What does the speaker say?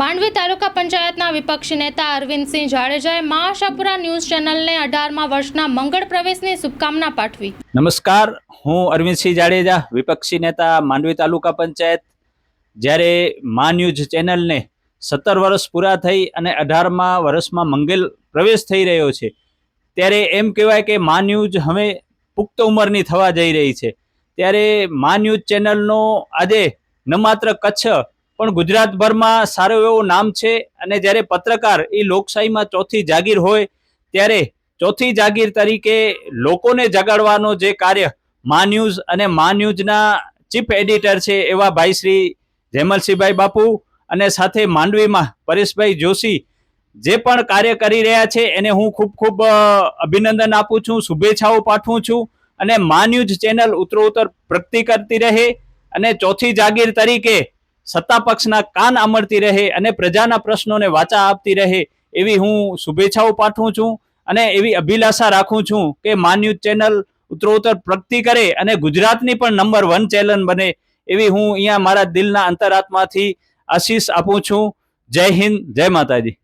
માંડવી તાલુકા પંચાયતના વિપક્ષી નેતા અરવિંદસિંહ જાડેજાએ મા આશાપુરા ન્યૂઝ ચેનલને અઢારમા વર્ષના મંગળ પ્રવેશની શુભકામના પાઠવી. નમસ્કાર, હું અરવિંદસિંહ જાડેજા, વિપક્ષી નેતા માંડવી તાલુકા પંચાયત. જ્યારે મા ન્યૂઝ ચેનલને સત્તર વર્ષ પૂરા થઈ અને અઢારમા વર્ષમાં મંગલ પ્રવેશ થઈ રહ્યો છે, ત્યારે એમ કહેવાય કે મા ન્યૂઝ હવે પુખ્ત ઉંમરની થવા જઈ રહી છે. ત્યારે મા ન્યૂઝ ચેનલનો આજે ન માત્ર કચ્છ પણ ગુજરાતભરમાં સારું એવું નામ છે અને જ્યારે પત્રકાર એ લોકશાહીમાં ચોથી જાગીર હોય, ત્યારે ચોથી જાગીર તરીકે લોકોને જગાડવાનો જે કાર્ય મા ન્યૂઝ અને મા ન્યૂઝના ચીફ એડિટર છે એવા ભાઈ શ્રી જેમલસિંહભાઈ બાપુ અને સાથે માંડવીમાં પરેશભાઈ જોશી જે પણ કાર્ય કરી રહ્યા છે, એને હું ખૂબ ખૂબ અભિનંદન આપું છું, શુભેચ્છાઓ પાઠવું છું અને મા ન્યૂઝ ચેનલ ઉત્તરોત્તર પ્રગતિ કરતી રહે અને ચોથી જાગીર તરીકે સત્તા પક્ષના કાન આમરતી રહે અને પ્રજાના પ્રશ્નોને વાચા આપતી રહે એવી હું શુભેચ્છાઓ પાઠવું છું અને એવી અભિલાષા રાખું છું કે મા ન્યૂઝ ચેનલ ઉત્તરોત્તર પ્રગતિ કરે અને ગુજરાતની પણ નંબર વન ચેનલ બને એવી હું અહીંયા મારા દિલના અંતરાત્માથી આશીષ આપું છું. જય હિન્દ, જય માતાજી.